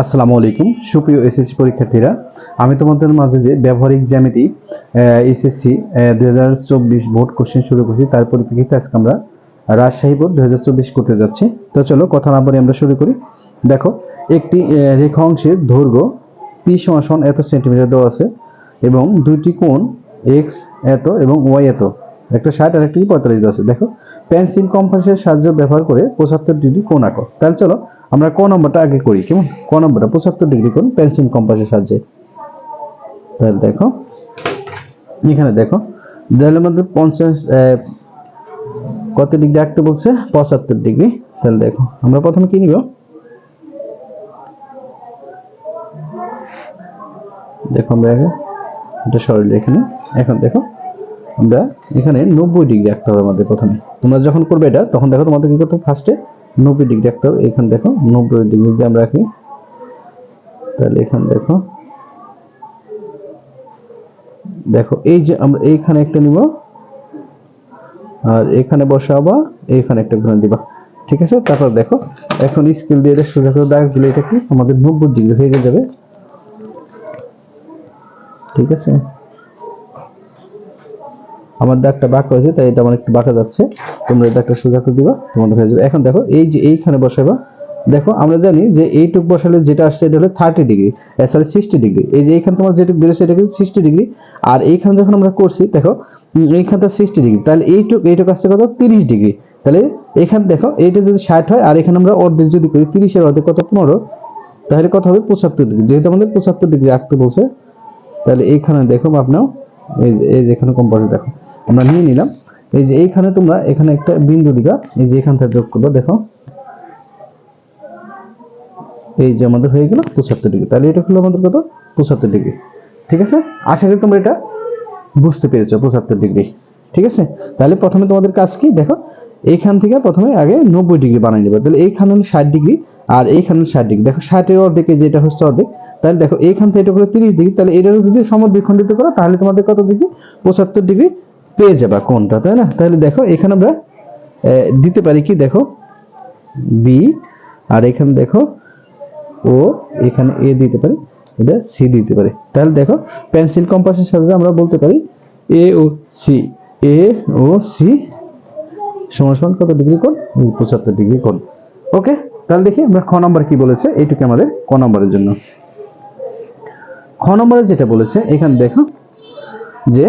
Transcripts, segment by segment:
আসসালামু আলাইকুম। সুপ্রিয় এসএসসি পরীক্ষার্থীরা, আমি তোমাদের মাঝে যে ব্যবহারিক জ্যামিতি এসএসসি দুই হাজার চব্বিশ বোর্ড কোশ্চেন শুরু করছি, তার পরিপ্রেক্ষিতে আজকে আমরা রাজশাহী বোর্ড দুই হাজার চব্বিশ করতে যাচ্ছি। তো চলো কথা না বলে আমরা শুরু করি। দেখো, একটি রেখা অংশের দৈর্ঘ্য পি সমান এত সেন্টিমিটার দেওয়া আছে এবং দুইটি কোণ এক্স এত এবং ওয়াই এত। একটা ষাট আর একটি পঁয়তাল্লিশ দেওয়া আছে। দেখো পেন্সিল কম্পাসের সাহায্য ব্যবহার করে পঁচাত্তর ডিগ্রি কোণ আঁকো। তাহলে চলো আমরা ক নম্বরটা আগে করি, কেমন? ক নম্বরটা, পঁচাত্তর ডিগ্রি কোণ পেন্সিল কম্পাসের সাহায্যে। তাহলে দেখো, এখানে দেখো দেওয়ালের মধ্যে পঞ্চাশ কত ডিগ্রি আঁকতে বলছে? পঁচাত্তর ডিগ্রি তাহলে দেখো, আমরা প্রথমে কি নিব? দেখো আমরা এটা সরল এখানে। এখন দেখো, আমরা এখানে নব্বই ডিগ্রি আঁকতে হবে আমাদের প্রথমে। তোমরা যখন করবে এটা, তখন দেখো তোমাদের কি করতে ফার্স্টে নব্বই ডিগ্রি হবে এখানে দেখো নব্বই ডিগ্রি দিয়ে আমরা আঁকি তাহলে এখানে দেখো দেখো এই যে আমরা এইখানে একটা নিব, আর এখানে বসাবা এইখানে একটা ঘুরে দিবা, ঠিক আছে? তারপর দেখো, এখন স্কেল দিয়ে সোজা করে দাগ দিলে এটা কি? আমাদের নব্বই ডিগ্রি হয়ে যাবে। ঠিক আছে? আমার দাগটা বাঁকা হয়েছে, তাই এটা আমার একটু বাঁকা যাচ্ছে। তোমরা এই দাগটা সোজা করে দিবা, তোমাদের হয়ে যাবে। এখন দেখো, এই যে এইখানে বসাবা, দেখো, আমরা জানি যে এইটুক বসালে যেটা আসছে এটা হলো thirty degree sorry sixty degree. এই যে এইখানে তোমার যেটুক বেরোছে এটা কিন্তু সিক্সটি ডিগ্রি, আর এইখানে যখন আমরা করছি, দেখো এইখানটা সিক্সটি ডিগ্রি, তাহলে এইটুক এইটুক আসছে কত? তিরিশ ডিগ্রি। তাহলে এখানে, দেখো, এইটা যদি ষাট হয়, আর এখানে আমরা অর্ধেক যদি করি তিরিশের অর্ধেক কত? পনেরো। তাহলে কত হবে? পঁচাত্তর ডিগ্রি। যেহেতু আমাদের পঁচাত্তর ডিগ্রি আঁকতে বলছে, তাহলে এইখানে দেখো আপনার এই যে এখানে কম্পাসে দেখো। আমরা নিয়ে নিলাম। এই যে এইখানে তোমরা এখানে একটা বিন্দু দিবা। এই যে এখান থেকে যোগ করব, দেখো। এই যে আমাদের হয়ে গেল পঁচাত্তর ডিগ্রি। তাহলে এটা হলো আমাদের কত? পঁচাত্তর ডিগ্রি। ঠিক আছে? আশা করি তোমরা এটা বুঝতে পেরেছ, পঁচাত্তর ডিগ্রি। ঠিক আছে? তাহলে প্রথমে তোমাদের কাজ কি? দেখো, এইখান থেকে প্রথমে আগে নব্বই ডিগ্রি বানিয়ে নেবে। তাহলে এইখানে হলো ষাট ডিগ্রি আর এইখানে হলো ষাট ডিগ্রি। দেখো, ষাটের অর্ধেকে যেটা হচ্ছে অর্ধেক। তাহলে দেখো, এইখান থেকে এটা করে তিরিশ ডিগ্রি। তাহলে এটারও যদি সমদ্বিখণ্ডিত করো, তাহলে তোমাদের কত ডিগ্রি? পঁচাত্তর ডিগ্রি। পেয়ে যাবা কোনটা, তাই না? তাহলে দেখো, এখানে আমরা দিতে পারি কি? দেখো বি আর এখানে দেখো ও এখানে এ দিতে পারি, এটা সি দিতে পারি। তাহলে দেখো পেন্সিল কম্পাসের সাথে আমরা বলতে পারি এ ও সি এ ও সি সমান সমান কত ডিগ্রি কোণ? পঁচাত্তর ডিগ্রি কোণ। ওকে তাহলে দেখি আমরা খ নম্বর কি বলেছে, এইটুকু আমাদের ক নম্বরের জন্য। খ নম্বরে যেটা বলেছে, এখানে দেখো, যে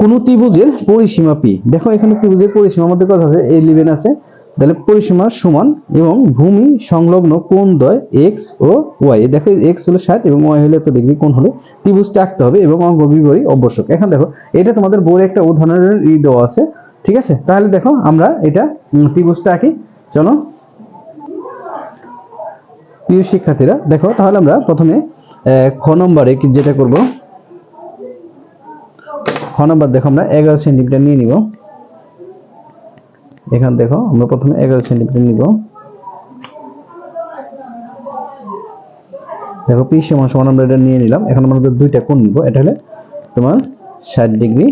কোন ত্রিভুজের পরিসীমা পি দেখো এখানে ত্রিভুজের পরিসীমা, আমাদের কথা আছে এই লিভেন আছে। তাহলে পরিসীমা সমান এবং ভূমি সংলগ্ন কোণ দ্বয় এক্স ও ওয়াই দেখো এক্স হলো ষাট এবং ওয়াই হলো এত ডিগ্রি, কোণ হলে ত্রিভুজটা আঁকতে হবে এবং অঙ্ক বিবরী আবশ্যক এখন দেখো, এটা তোমাদের বইয়ের একটা উদাহরণের ই দেওয়া আছে, ঠিক আছে? তাহলে দেখো, আমরা এটা ত্রিভুজটা আঁকি। চলো। প্রিয় শিক্ষার্থীরা, দেখো, তাহলে আমরা প্রথমে খ নম্বরে যেটা করব? খ নম্বর দেখো আমরা, এগারো সেন্টিমিটার নিয়ে নিব। এখানে দেখো, আমরা প্রথমে এগারো সেন্টিমিটার নিব। দেখো পি সমান সমান আমরা এটা নিয়ে নিলাম। এখন আমরা দুইটা কোণ নিব। এটা হলে তোমার ষাট ডিগ্রি,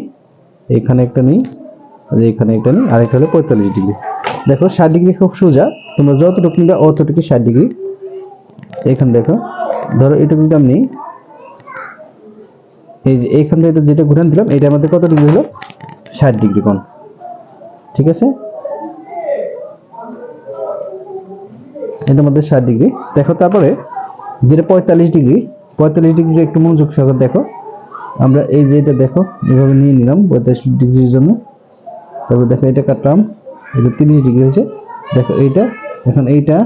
এখানে একটা নিই এখানে একটা নিই, আর একটা হলো পঁয়তাল্লিশ ডিগ্রি। দেখো, ষাট ডিগ্রি খুব সোজা। তোমরা যতটুকু নিবে অতটুকু ষাট ডিগ্রি। এখানে দেখো, ধরো এটা কিন্তু আমি এই যে এইখান থেকে যেটা ঘুরান দিলাম এটা আমাদের কত ডিগ্রি হলো? ষাট ডিগ্রি কোণ। ঠিক আছে? এটা আমাদের ষাট ডিগ্রি দেখো তারপরে, যেটা পঁয়তাল্লিশ ডিগ্রি পঁয়তাল্লিশ ডিগ্রি একটু মনোযোগ সহকারে দেখো। আমরা এই যে এটা দেখো, এভাবে নিয়ে নিলাম পঁয়তাল্লিশ ডিগ্রির জন্য। তারপর দেখো এটা কাটলাম এটা তিরিশ ডিগ্রি হয়েছে। দেখো এইটা, এখন এইটা,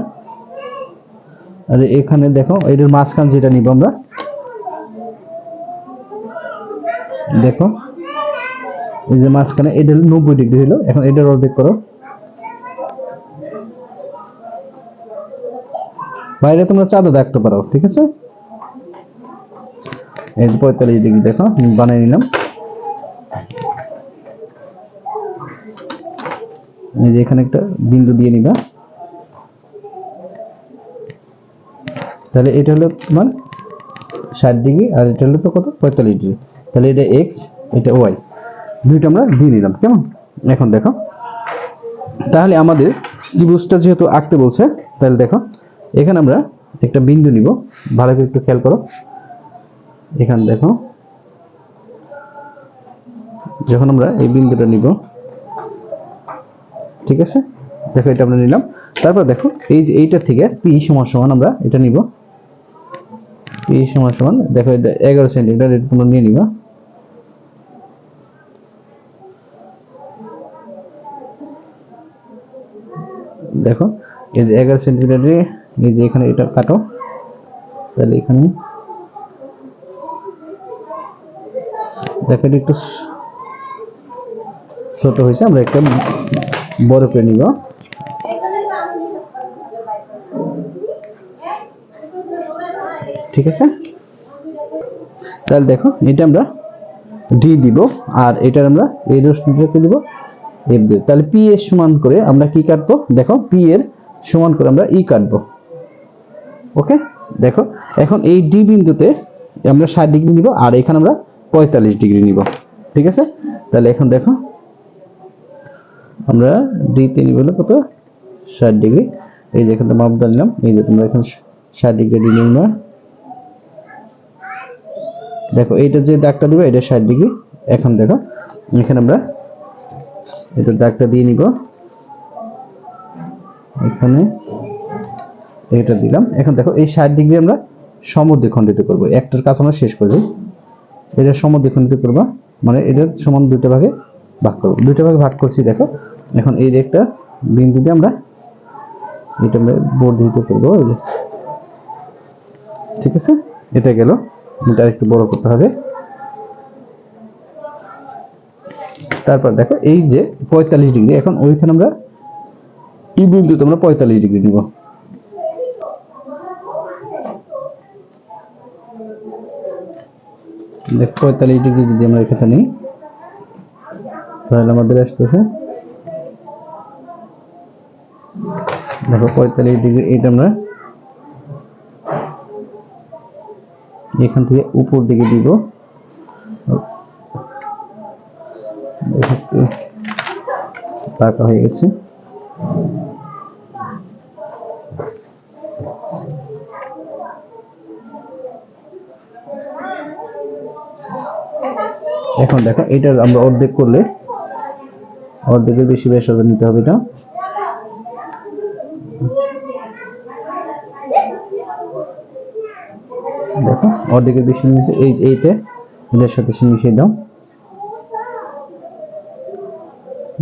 আর এখানে দেখো, এটার মাঝখান যেটা নিব আমরা। দেখো, এই যে মাঝখানে এটা নব্বই ডিগ্রি হলো, এখন এটার অর্ধেক করো। বাইরে তোমরা চাঁদা দেখতে পারো, ঠিক আছে? এই পঁয়তাল্লিশ ডিগ্রি, দেখো, বানিয়ে নিলাম। এই যে এখানে একটা বিন্দু দিয়ে নিবা। তাহলে এটা হলো তোমার ষাট ডিগ্রি, আর এটা হলো তো কত? পঁয়তাল্লিশ ডিগ্রি। তাহলে এটা এক্স এটা ওয়াই দুইটা আমরা দিয়ে নিলাম, কেমন? এখন দেখো। তাহলে আমাদের ত্রিভুজটা যেহেতু আঁকতে বলছে, তাহলে দেখো, এখানে আমরা একটা বিন্দু নিব। ভালো করে একটু খেয়াল করো। এখানে দেখো, যখন আমরা এই বিন্দুটা নিব, ঠিক আছে? দেখো, এটা আমরা নিলাম। তারপর দেখো, এই যে এইটা থেকে পি সমান সমান আমরা এটা নিব। পি সমান সমান, দেখো, এটা এগারো সেন্টিমিটার, এটা তোমরা নিয়ে নিবা। দেখো, এই যে এগারো সেন্টিমিটারে এই যে এখানে এটা কাটো। তাহলে এখানে দেখো এটা একটু ছোট হয়েছে, আমরা একটা বড় করে নিব। ঠিক আছে? তাহলে দেখো, এটা আমরা ডি দিব, আর এটার আমরা এই রশ্মিটাকে দিব এফ দিব তাহলে পি এর সমান করে আমরা কি কাটবো? দেখো পি এর সমান করে আমরা ই কাটবো। ওকে দেখো, এখন এই ডি বিন্দুতে আমরা ষাট ডিগ্রি নিব, আর এখানে আমরা পঁয়তাল্লিশ ডিগ্রি নিব। ঠিক আছে? তাহলে এখন দেখো, আমরা ডিতে নিব হলো কত? ষাট ডিগ্রি। এই যে এখানে মাপদা নিলাম, এই যে তোমরা এখন ষাট ডিগ্রি ডি নিবা দেখো, এইটা যে দাগটা দিবে, এটা ষাট ডিগ্রি। এখন দেখো, এখানে আমরা এটা দাগটা দিয়ে নিব। এখানে এটা দিলাম। এখন দেখো, এই ষাট ডিগ্রি আমরা সমদ্বিখণ্ডিত করব। একটার কাজ আমরা শেষ করে দিই। এটা সমদ্বিখণ্ডিত করবা। মানে এটা সমান দুটো ভাগে ভাগ করব। দুটো ভাগে ভাগ করছি, দেখো। এখন এই একটা বিন্দু দিয়ে আমরা এটা আমরা বর্ধিত করব ঠিক আছে? এটা গেল। এটা একটু বড় করতে হবে। তারপর দেখো এই যে পঁয়তাল্লিশ ডিগ্রি, এখন ওইখানে আমরা ই বিন্দুতে আমরা পঁয়তাল্লিশ ডিগ্রি নিব। পঁয়তাল্লিশ ডিগ্রি যদি আমরা এখানে নিই, তাহলে আমাদের আসতেছে, দেখো পঁয়তাল্লিশ ডিগ্রি এটা আমরা এখান থেকে উপর দিকে দিব দেখো একটু পাকা হয়ে গেছে। এখন দেখো এটা আমরা অর্ধেক করলে অর্ধেকের বেশি ব্যাসার্ধ নিতে হবে এটা। দেখো, অর্ধেকের বেশি নিতে এই এইটা, এটার সাথে মিশিয়ে দাও।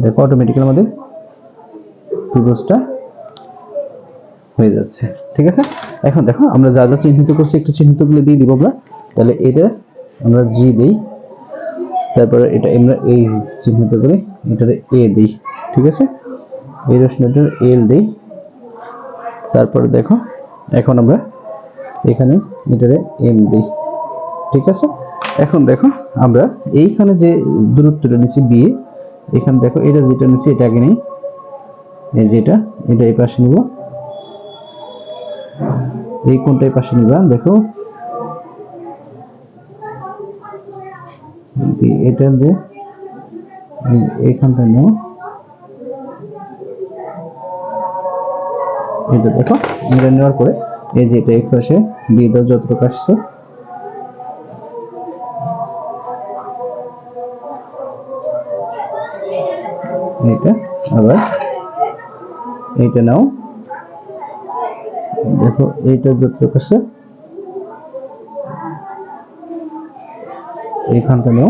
দেখো অটোমেটিক্যালি আমাদের ত্রিভুজটা হয়ে যাচ্ছে, ঠিক আছে? এখন দেখো আমরা যা যা চিহ্নিত করছি, একটু চিহ্নিতগুলো দিয়ে দিব আমরা। তাহলে এটা আমরা জি দিই, তারপরে এটা আমরা এই চিহ্নিত এ দিই, ঠিক আছে? এই এল দিই, তারপরে দেখো, এখন আমরা এখানে এটারে এম দিই, ঠিক আছে? এখন দেখো আমরা এইখানে যে দূরত্বটা নিচ্ছি বি এখানে দেখো, এটা যেটা নিচ্ছি, এটা আগে নেই। এই যেটা এটা এই পাশে নিব। এই কোনটা এই পাশে নিবা, দেখো। এটা যে, এই- এইখানটা নাও এটা দেখো এটা নেওয়ার পরে, এই যে এটা এই পাশে দিয়ে দাও যতটুকু আসছে। এইটা, আবার এইটা নাও। দেখো, এইটা যতটুকু আছে এইখানটা নাও।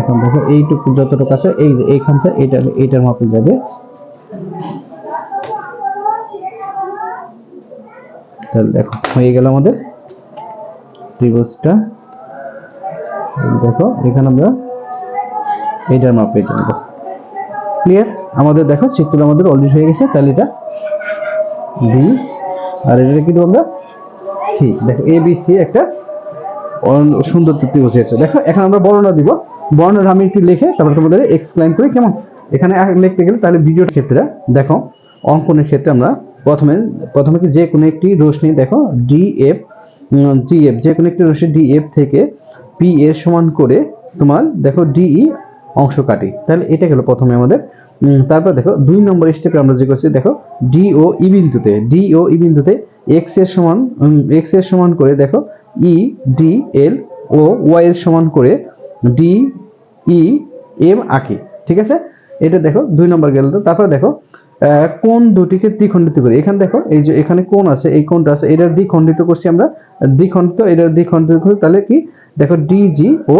এখন দেখো, এইটুকু যতটুকু আছে, এই এইখানটা এটা এইটার মাপে যাবে। তাহলে দেখো, হয়ে গেল আমাদের ত্রিভুজটা দেখো, এখানে আমরা এইটার মাপ এটা নেব ক্লিয়ার আমাদের দেখো চিত্র আমাদের অলরেডি হয়ে গেছে, তাহলে এটা বি আর এটা কি দেবো আমরা? সি দেখো এ বি সি একটা সুন্দর ত্রিভুজ হয়েছে দেখো, এখন আমরা বর্ণনা দিব। বর্ণনা আমি একটু লিখে তারপর তোমাদের এক্সপ্লেন করি, কেমন? এখানে লিখতে গেলে তাহলে ভিডিওর ক্ষেত্রে, দেখো, অঙ্কনের ক্ষেত্রে আমরা প্রথমে প্রথমে যে কোনো একটি রশ্মি, দেখো ডি এফ জি এফ যে কোনো একটি রশ্মি ডি এফ থেকে পি এর সমান করে তোমার দেখো ডিই অংশ কাটি। তাহলে এটা গেল প্রথমে আমাদের। তারপর দেখো দুই নম্বর স্টেপে আমরা যে করছি, দেখো ডি ও ই বিন্দুতে ডি ও ই বিন্দুতে এক্সের সমান এক্সের সমান করে দেখো ই ডি এল ও ওয়াই এর সমান করে ডি ই এম আঁকি, ঠিক আছে? এটা দেখো দুই নম্বর গেল তো। তারপরে দেখো কোণ দুটিকে দ্বিখণ্ডিত করি? এখানে দেখো, এই যে এখানে কোন আছে, এই কোনটা আছে এটা দ্বিখণ্ডিত করছি আমরা। দ্বিখণ্ডিত এটা দ্বিখণ্ডিত করি, তাহলে কি? দেখো ডিজি ও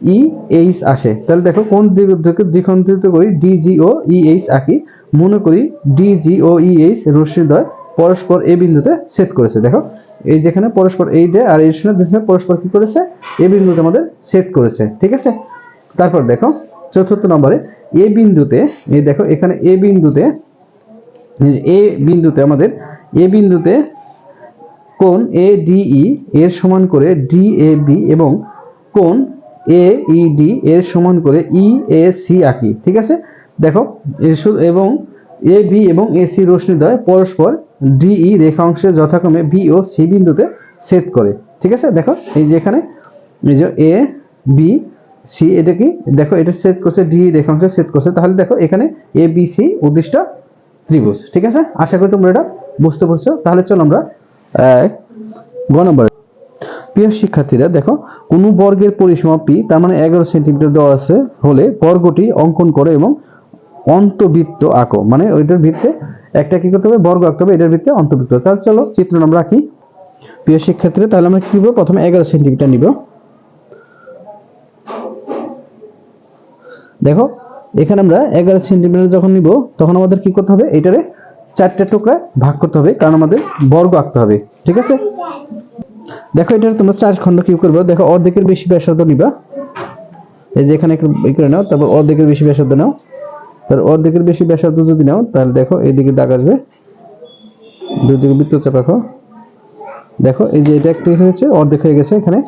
ই এইচ আসে। তাহলে দেখো কোন দিকে দ্বিখণ্ডিত করি? ডিজি ও ই এইচ আঁকি মনে করি ডিজি ও ই এইচ রশ্মিদ্বয় পরস্পর এই বিন্দুতে ছেদ করেছে। দেখো, এই যেখানে পরস্পর এই ডে আর এই শূন্য পরস্পর কি করেছে? এই বিন্দুতে আমাদের ছেদ করেছে। ঠিক আছে? তারপর দেখো, চতুর্থ নম্বরে এ বিন্দুতে, এই দেখো এখানে এ বিন্দুতে এ বিন্দুতে আমাদের এ বিন্দুতে কোণ এ ডিই এর সমান করে ডি এ বি এবং কোণ এ ডি এর সমান করে ই এ সি আঁকি, ঠিক আছে? দেখো এবং এ বি এবং এ সি রশ্মিদ্বয় পরস্পর ডিই রেখাংশে যথাক্রমে বি ও সি বিন্দুতে ছেদ করে, ঠিক আছে? দেখো, এই যে এখানে, এই যে এ বি সি, এটা কি? দেখো, এটা সেট করছে, ডি রেখাংশে সেট করছে। তাহলে দেখো, এখানে এ বি সি উদ্দিষ্ট ত্রিভুজ, ঠিক আছে? আশা করি তোমরা এটা বুঝতে পারছ। তাহলে চলো আমরা আহ, গ নম্বর। প্রিয় শিক্ষার্থীরা দেখো কোনো বর্গের পরিসীমা তার মানে এগারো সেন্টিমিটার দেওয়া আছে হলে বর্গটি অঙ্কন করো এবং অন্তবৃত্ত আঁকো। মানে ওইটার ভিত্তে একটা কি করতে হবে? বর্গ আঁকতে হবে এটার ভিত্তে অন্তবৃত্ত। তাহলে চলো চিত্র আমরা আঁকি প্রিয় শিক্ষার্থীরা তাহলে আমরা কি করব? প্রথমে এগারো সেন্টিমিটার নিব। দেখো এখানে আমরা এগারো সেন্টিমিটার যখন নিব তখন আমাদের কি করতে হবে? এটারে চারটে টুকরা ভাগ করতে হবে, কারণ আমাদের বর্গ আঁকতে হবে, ঠিক আছে? দেখো এটা তোমরা চার খণ্ড কি করবে? দেখো, অর্ধেকের বেশি ব্যাসার্ধ নিবা। এই যে এখানে একটু করে নাও, তারপর অর্ধেকের বেশি ব্যাসার্ধ নাও। তার অর্ধেকের বেশি ব্যাসার্ধ যদি নাও, তাহলে দেখো, এইদিকে দাগ আসবে। দুদিকে বৃত্তচাপ রাখো। দেখো, এই যে এটা একটু হয়েছে, অর্ধেক হয়ে গেছে এখানে।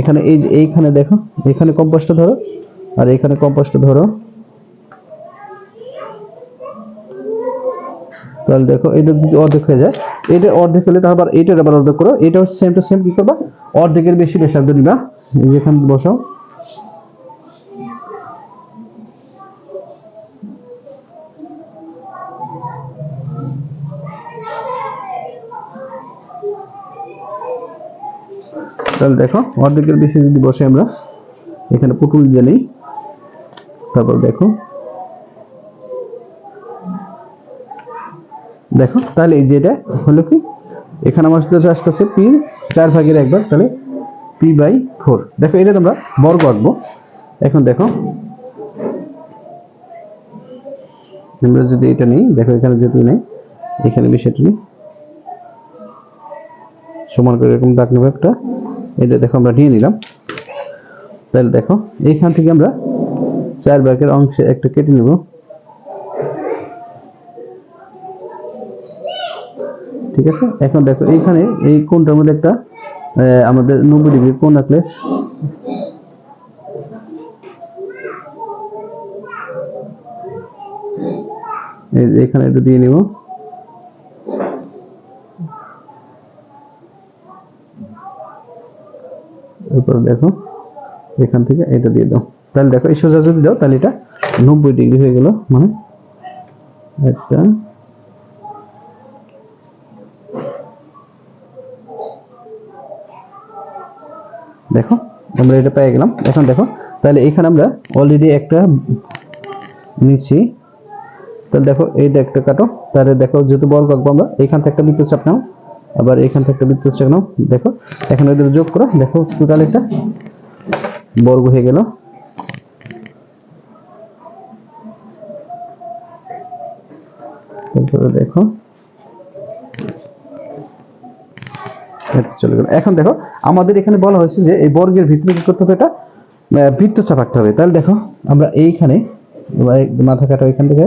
এখানে এই যে এইখানে দেখো, এখানে কম্পাসটা ধরো, আর এখানে কম্পাসটা ধরো। তাহলে দেখো, এটা যদি অর্ধেক হয়ে যায়, এটা অর্ধেক হলে তারপর এইটার আবার অর্ধেক করো। এটা সেম টু সেম কি করবা? অর্ধেকের বেশি ব্যাসার্ধ নিবা। এখানে বসাও। তাহলে দেখো, অর্ধেকের বেশি যদি বসে আমরা, এখানে পুতুল দিয়ে নেই। তারপর দেখো দেখো, তাহলে এই যেটা হলো কি? এখানে আমার সাথে আসতেছে পি, চার ভাগের একবার তাহলে পি বাই ফোর। দেখো, এটা তোমরা বর্গ আঁকবো। এখন দেখো, আমরা যদি এটা নিই, দেখো, এখানে যেহেতু নেই, এখানে বিষয়টা নিই। সমান করে এরকম দাগ নেব একটা। এটা দেখো, আমরা নিয়ে নিলাম। তাহলে দেখো, এইখান থেকে আমরা চার ভাগের অংশে একটা কেটে নেব। ঠিক আছে এখন দেখো, এইখানে এই কোণটার মধ্যে একটা আমাদের নব্বই ডিগ্রি কোণ রাখলে এখানে এটা দিয়ে নিব। দেখো, এখান থেকে এটা দিয়ে দাও। তাহলে দেখো, এই সোজা যদি দাও, তাহলে এটা নব্বই ডিগ্রি হয়ে গেল মানে একটা দেখো, আমরা এটা পেয়ে গেলাম। এখন দেখো, তাহলে এখানে আমরা অলরেডি একটা নিচ্ছি। তাহলে দেখো এইটা একটা কাটো, তাহলে দেখো, যেহেতু বল কাটবো আমরা, এখান থেকে একটা বৃত্তচাপ নাও, আবার এখান থেকে একটা বৃত্তচাপ নাও। দেখো, এখন এদের যোগ করো, দেখো টোটাল একটা বর্গ হয়ে গেল তারপরে দেখো এটা চলে গেল এখন দেখো আমাদের এখানে বলা হয়েছে যে এই বর্গের ভিতরে কি করতে হবে এটা? আহ, বৃত্তচাপ আঁকতে হবে। তাহলে দেখো আমরা এইখানে মাথা কাটা এখান থেকে।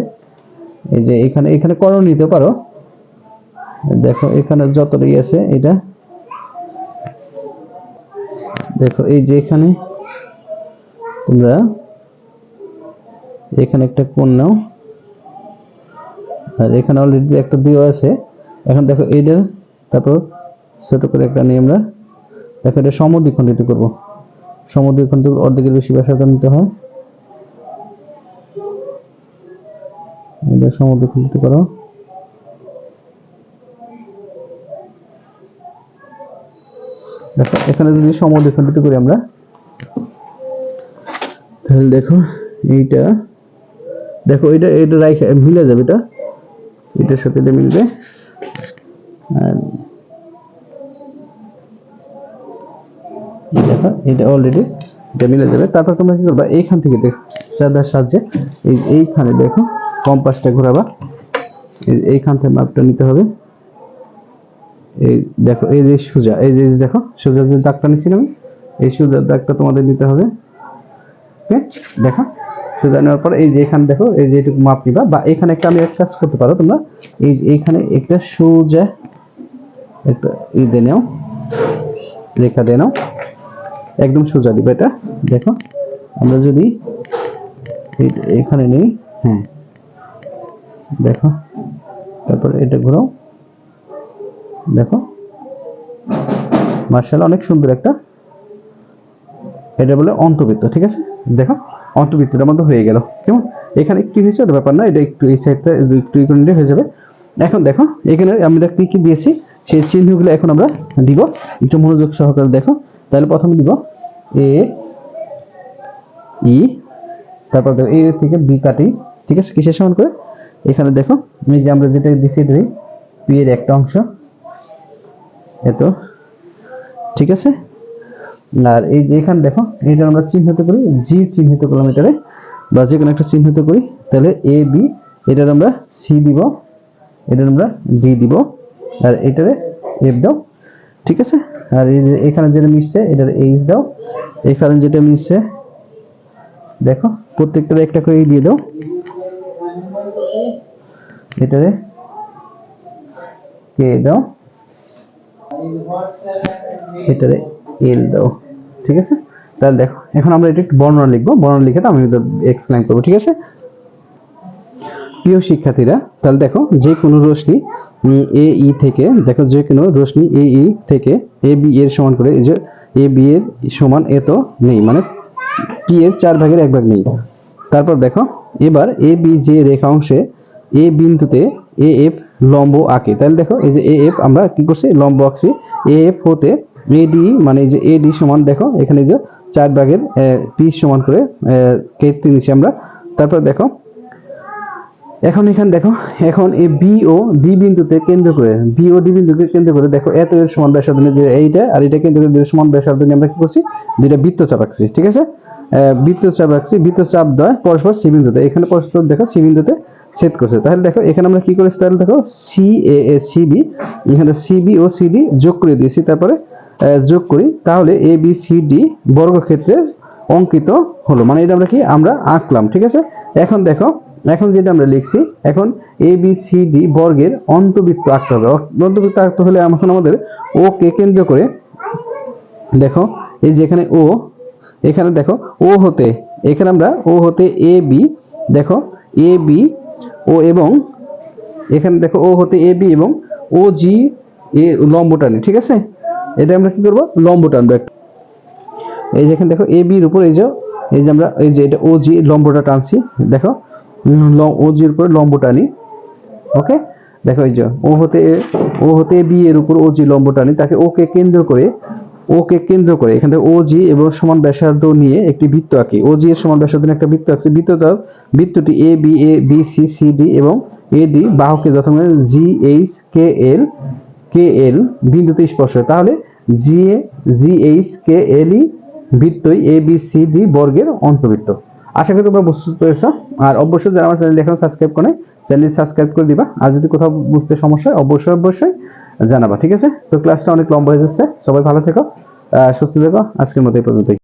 এই যে এখানে এখানে করণ নিতে পারো। দেখো এখানে যতটাই আছে এটা। দেখো এই যে এখানে তোমরা এখানে একটা কোণ নাও। আর এখানে অলরেডি একটা দেওয়া আছে। এখন দেখো এইটা তারপর ছোট করে একটা নিয়ে আমরা দেখো এটা সমদ্বিখণ্ডিত করব। সমদ্বিখণ্ডিত অর্ধেকের বেশি ব্যাসার্ধ নিতে হয়। এটা সমদ্বিখণ্ডিত করো। দেখো এখানে যদি সমদ্বিখণ্ডিত করি আমরা, তাহলে দেখো এইটা, দেখো এটা এটা রাইখে, মিলে যাবে এটা। এটার সাথে এটা মিলবে। আর দেখো এটা অলরেডি এটা মিলে যাবে। তারপর তোমরা কি করবা? এইখান থেকে দেখো, চাঁদার সাহায্যে এই এইখানে দেখো, কম্পাসটা ঘোরাবা। এইখান থেকে মাপটা নিতে হবে। এই দেখো, এই যে সোজা, এই যে দেখো সোজা যে দাগটা নিচ্ছি আমি, এই সোজা দাগটা তোমাদের নিতে হবে। দেখো। সোজা নেওয়ার পর এই যে এখানে দেখো, এই যে এটুকু মাপ নিবা, বা এখানে একটা আমি কাজ করতে পারো তোমরা। এই যে এইখানে একটা সোজা, একটা ই দিয়ে নাও রেখা দিয়ে নাও। একদম সোজা দিবে এটা। দেখো, আমরা যদি এখানে নেই হ্যাঁ। দেখো, তারপর এটা ঘোরাও। দেখো মার্শাল অনেক সুন্দর একটা, এটা বলে অন্তবৃত্ত ঠিক আছে? দেখো অন্তবৃত্তটা আমাদের হয়ে গেল। কেমন? এখানে একটু হয়েছে, ওটা ব্যাপার না, এটা একটু এই সাইডটা, একটু ই হয়ে যাবে। এখন দেখো, এখানে আমরা কি কি দিয়েছি, সেই চিহ্নগুলো এখন আমরা দিব। একটু মনোযোগ সহকারে দেখো। তাহলে প্রথমে দিব এ ই তারপর দেখো এ থেকে বি কাটি, ঠিক আছে? কিসের সমান করে? এখানে দেখো এই যে আমরা যেটা দিছি এটা পি এর একটা অংশ। এত, ঠিক আছে? আর এই যে এখানে দেখো, এটা আমরা চিহ্নিত করি জি চিহ্নিত করলাম এটারে, বা যে কোনো একটা চিহ্নিত করি, তাহলে এ বি এটার আমরা সি দিব, এটার আমরা ডি দিব, আর এটারে এফ দাও, ঠিক আছে? আর এখানে যেটা মিশছে, এটার এইচ দাও। এখানে যেটা মিশছে, দেখো একটা করে দিয়ে দাও। এটারে কে দাও? এটারে এল দাও, ঠিক আছে? তাহলে দেখো, এখন আমরা এটা একটু বর্ণনা লিখব। বর্ণনা লিখে আমি এক্সপ্লেন করব, ঠিক আছে? প্রিয় শিক্ষার্থীরা, তাহলে দেখো, যে কোনো রশ্মি এ, ই থেকে, দেখো যে কোনো রশ্মি এ, ই থেকে এ, বি, এর সমান করে যে এ, বি, এর সমান এত নেই মানে পি এর চার ভাগের এক ভাগ নেই। তারপর দেখো, এবার এ, বি, যে রেখা অংশে এ বিন্দুতে এ, এফ লম্ব আঁকে, তাহলে দেখো, এই যে এ, এফ আমরা কি করছি? লম্ব আঁকছি। এ, এফ হতে এডি মানে যে এডি সমান, দেখো, এখানে যে চার ভাগের পি সমান করে কেটে নিচ্ছি আমরা। তারপর দেখো এখন এখানে দেখো, এখন এই বি ও ডি বিন্দুতে কেন্দ্র করে বি ও ডি বিন্দুকে কেন্দ্র করে দেখো এত এর সমান ব্যাসার্ধ নিয়ে এইটা আর এটা কেন্দ্র করে সমান ব্যাসার্ধ নিয়ে আমরা কি করছি? দুইটা বৃত্ত চাপ আঁকছি, ঠিক আছে? বৃত্ত চাপ আঁকছি বৃত্ত চাপ দেয় পরস্পর সি বিন্দুতে, এখানে পরস্পর দেখো সি বিন্দুতে ছেদ করছে। তাহলে দেখো, এখানে আমরা কি করেছি তাহলে দেখো C A A C B এখানে সি বি ও সি ডি যোগ করে দিয়েছি, তারপরে যোগ করি, তাহলে এ বি সি ডি বর্গক্ষেত্রের অঙ্কিত হলো। মানে এটা আমরা কি? আমরা আঁকলাম, ঠিক আছে? এখন দেখো এখন যেটা আমরা লিখছি, এখন এ বি সি ডি বর্গের অন্তবৃত্ত আঁকতে হবে। অন্তবৃত্ত আঁকতে হলে এখন আমাদের ও কে কেন্দ্র করে, দেখো, এই যে এখানে ও এখানে দেখো ও হতে, এখানে আমরা ও হতে এ বি দেখো এ বি ও এবং এখানে দেখো ও হতে এ বি এবং ও জি এ লম্ব টানি, ঠিক আছে? এটা আমরা কি করব? লম্ব টানবো একটা। এই যে এখানে দেখো এ বির উপর, এই যে এই যে আমরা, এই যে এটা ও জি লম্বটা টানছি, দেখো ও জির উপরে লম্ব টানি ওকে? দেখো এই যে, ও হতে ও হতে বি এর উপর ও জি লম্ব টানি তাকে ওকে কেন্দ্র করে ওকে কেন্দ্র করে, এখান থেকে ও জি এবং সমান ব্যাসার্ধ নিয়ে একটি বৃত্ত আঁকি। ও জি এর সমান ব্যাসার্ধ নিয়ে একটা বৃত্ত আঁকছি। বৃত্তটা, বৃত্তটি A, B A, B, C C, D এবং এ, ডি বাহুকে যথাক্রমে জি, এইচ, কে, এল কে, এল বিন্দুতে স্পর্শ। তাহলে G, A, G, H, K L E বৃত্তই A, B, C, D বর্গের অন্তর্বৃত্ত। আশা করি তোমরা বুঝতে পেরেছ। আর অবশ্যই যারা আমার চ্যানেল এখনও সাবস্ক্রাইব করে চ্যানেল সাবস্ক্রাইব করে দিবা। আর যদি কোথাও বুঝতে সমস্যা হয়, অবশ্যই অবশ্যই জানাবা, ঠিক আছে? তো ক্লাসটা অনেক লম্বা হয়ে যাচ্ছে। সবাই ভালো থেকো সুস্থ থেকো। আজকের মতো এই পর্যন্তই।